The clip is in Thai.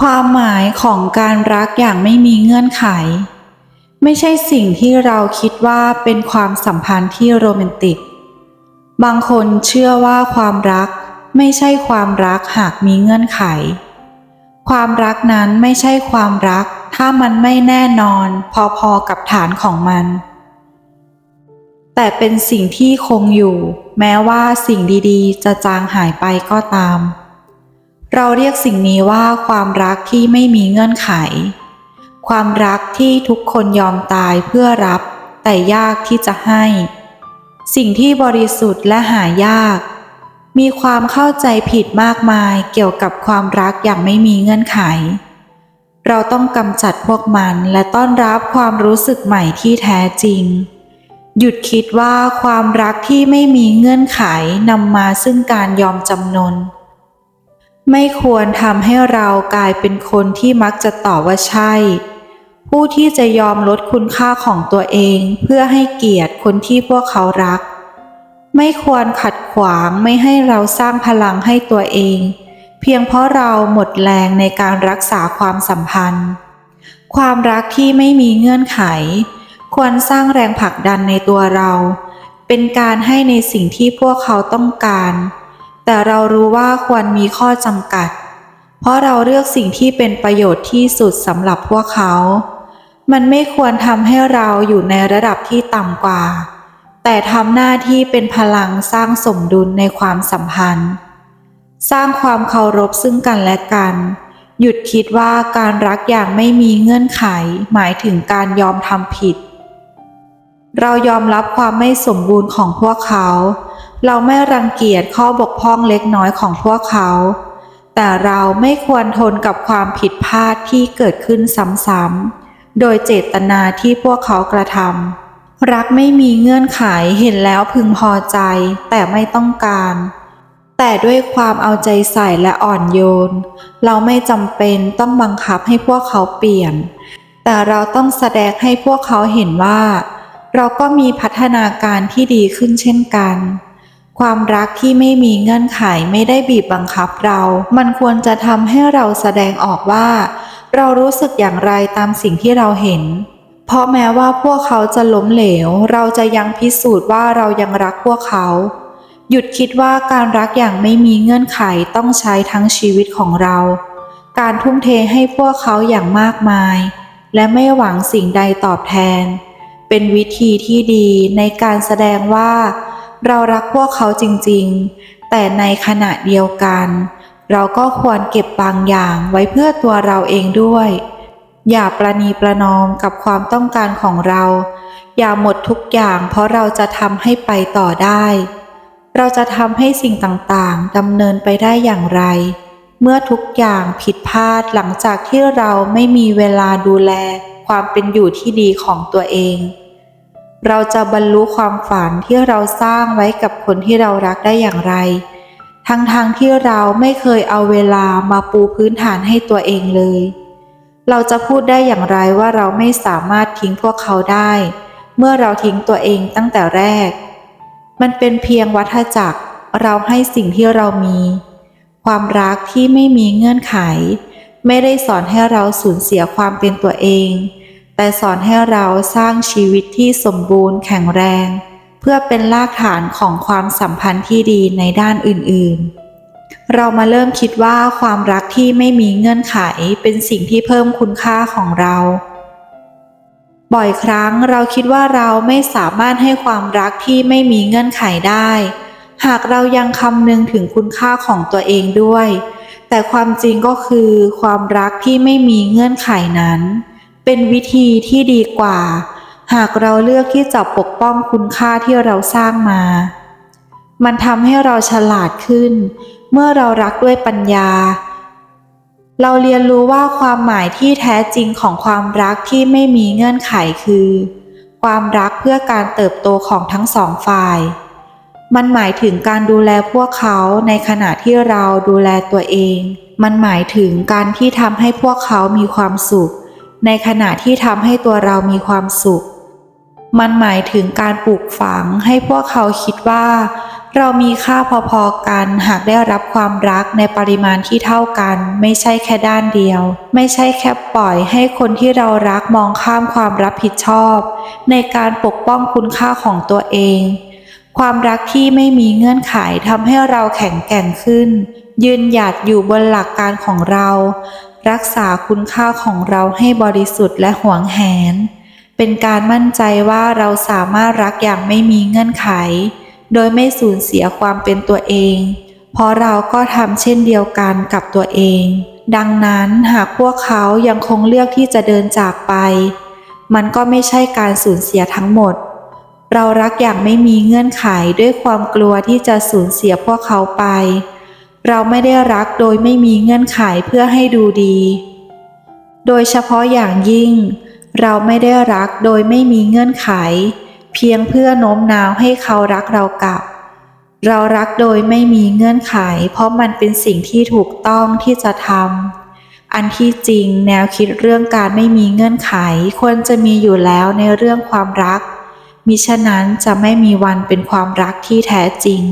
ความหมายของการรักอย่างไม่มีเงื่อนไข ไม่ใช่สิ่งที่เราคิดว่าเป็นความสัมพันธ์ที่โรแมนติก บางคนเชื่อว่าความรักไม่ใช่ความรักหากมีเงื่อนไข ความรักนั้นไม่ใช่ความรัก ถ้ามันไม่แน่นอนพอๆกับฐานของมัน แต่เป็นสิ่งที่คงอยู่ แม้ว่าสิ่งดีๆ จะจางหายไปก็ตาม เราเรียกสิ่งนี้ว่าความรักที่ไม่มีเงื่อนไข ความรักที่ทุกคนยอมตายเพื่อรับ แต่ยากที่จะให้ สิ่งที่บริสุทธิ์และหายาก มีความเข้าใจผิดมากมายเกี่ยวกับความรักอย่างไม่มีเงื่อนไข เราต้องกำจัดพวกมันและต้อนรับความรู้สึกใหม่ที่แท้จริง หยุดคิดว่าความรักที่ไม่มีเงื่อนไขนำมาซึ่งการยอมจำนน ไม่ควรทำให้เรากลายเป็นคนที่มักจะตอบว่าใช่ ผู้ที่จะยอมลดคุณค่าของตัวเองเพื่อให้เกียรติคนที่พวกเขารัก ไม่ควรขัดขวางไม่ให้เราสร้างพลังให้ตัวเอง เพียงเพราะเราหมดแรงในการรักษาความสัมพันธ์ ความรักที่ไม่มีเงื่อนไข ควรสร้างแรงผลักดันในตัวเรา เป็นการให้ในสิ่งที่พวกเขาต้องการ แต่เรารู้ว่าควรมีข้อจำกัด เพราะเราเลือกสิ่งที่เป็นประโยชน์ที่สุดสำหรับพวกเขา มันไม่ควรทำให้เราอยู่ในระดับที่ต่ำกว่า แต่ทำหน้าที่เป็นพลังสร้างสมดุลในความสัมพันธ์ สร้างความเคารพซึ่งกันและกัน หยุดคิดว่าการรักอย่างไม่มีเงื่อนไข หมายถึงการยอมทำผิด เรายอมรับความไม่สมบูรณ์ของพวกเขา เราไม่รังเกียจข้อบกพร่องเล็กน้อยของพวกเขา แต่เราไม่ควรทนกับความผิดพลาดที่เกิดขึ้นซ้ำๆ โดยเจตนาที่พวกเขากระทำ รักไม่มีเงื่อนไขเห็นแล้วพึงพอใจ แต่ไม่ต้องการ แต่ด้วยความเอาใจใส่และอ่อนโยน เราไม่จำเป็นต้องบังคับให้พวกเขาเปลี่ยน แต่เราต้องแสดงให้พวกเขาเห็นว่า เราก็มีพัฒนาการที่ดีขึ้นเช่นกัน ความรักที่ไม่มีเงื่อนไขไม่ได้บีบบังคับเรา มันควรจะทำให้เราแสดงออกว่า เรารู้สึกอย่างไรตามสิ่งที่เราเห็น เพราะแม้ว่าพวกเขาจะล้มเหลว เราจะยังพิสูจน์ว่าเรายังรักพวกเขา หยุดคิดว่าการรักอย่างไม่มีเงื่อนไขต้องใช้ทั้งชีวิตของเรา การทุ่มเทให้พวกเขาอย่างมากมาย และไม่หวังสิ่งใดตอบแทน เป็นวิธีที่ดีในการแสดงว่า เรารักพวกเขาจริงๆ แต่ในขณะเดียวกัน เราก็ควรเก็บบางอย่างไว้เพื่อตัวเราเองด้วย อย่าประนีประนอมกับความต้องการของเรา อย่าหมดทุกอย่างเพราะเราจะทำให้ไปต่อได้ เราจะทำให้สิ่งต่างๆดำเนินไปได้อย่างไร เมื่อทุกอย่างผิดพลาดหลังจากที่เราไม่มีเวลาดูแลความเป็นอยู่ที่ดีของตัวเอง เราจะบรรลุความฝันที่เราสร้างไว้กับคนที่เรารักได้อย่างไร ทั้งๆทที่เราไม่เคยเอาเวลามาปูพื้นฐานให้ตัวเองเลย เราจะพูดได้อย่างไรว่าเราไม่สามารถทิ้งพวกเขาได้ เมื่อเราทิ้งตัวเองตั้งแต่แรก มันเป็นเพียงวัฏจักร เราให้สิ่งที่เรามี ความรักที่ไม่มีเงื่อนไข ไม่ได้สอนให้เราสูญเสียความเป็นตัวเอง แต่สอนให้เราสร้างชีวิตที่สมบูรณ์แข็งแรง เพื่อเป็นรากฐานของความสัมพันธ์ที่ดีในด้านอื่นๆ เรามาเริ่มคิดว่าความรักที่ไม่มีเงื่อนไขเป็นสิ่งที่เพิ่มคุณค่าของเรา บ่อยครั้งเราคิดว่าเราไม่สามารถให้ความรักที่ไม่มีเงื่อนไขได้ หากเรายังคำนึงถึงคุณค่าของตัวเองด้วย แต่ความจริงก็คือความรักที่ไม่มีเงื่อนไขนั้น เป็นวิธีที่ดีกว่า หากเราเลือกที่จะปกป้องคุณค่าที่เราสร้างมา มันทำให้เราฉลาดขึ้น เมื่อเรารักด้วยปัญญา เราเรียนรู้ว่าความหมายที่แท้จริงของความรักที่ไม่มีเงื่อนไขคือ ความรักเพื่อการเติบโตของทั้งสองฝ่าย มันหมายถึงการดูแลพวกเขาในขณะที่เราดูแลตัวเอง มันหมายถึงการที่ทำให้พวกเขามีความสุข ในขณะที่ทำให้ตัวเรามีความสุข มันหมายถึงการปลูกฝังให้พวกเขาคิดว่า เรามีค่าพอๆกันหากได้รับความรักในปริมาณที่เท่ากัน ไม่ใช่แค่ด้านเดียว ไม่ใช่แค่ปล่อยให้คนที่เรารักมองข้ามความรับผิดชอบ ในการปกป้องคุณค่าของตัวเอง ความรักที่ไม่มีเงื่อนไขทำให้เราแข็งแกร่งขึ้น ยืนหยัดอยู่บนหลักการของเรา รักษาคุณค่าของเราให้บริสุทธิ์และหวงแหน เป็นการมั่นใจว่าเราสามารถรักอย่างไม่มีเงื่อนไข โดยไม่สูญเสียความเป็นตัวเอง เพราะเราก็ทำเช่นเดียวกันกับตัวเอง ดังนั้นหากพวกเขายังคงเลือกที่จะเดินจากไป มันก็ไม่ใช่การสูญเสียทั้งหมด เรารักอย่างไม่มีเงื่อนไขด้วยความกลัวที่จะสูญเสียพวกเขาไป เราไม่ได้รักโดยไม่มีเงื่อนไขเพื่อให้ดูดี โดยเฉพาะอย่างยิ่ง เราไม่ได้รักโดยไม่มีเงื่อนไข เพียงเพื่อโน้มน้าวให้เขารักเรากลับ เรารักโดยไม่มีเงื่อนไข เพราะมันเป็นสิ่งที่ถูกต้องที่จะทำ อันที่จริงแนวคิดเรื่องการไม่มีเงื่อนไขควรจะมีอยู่แล้วในเรื่องความรัก มิฉะนั้นจะไม่มีวันเป็นความรักที่แท้จริง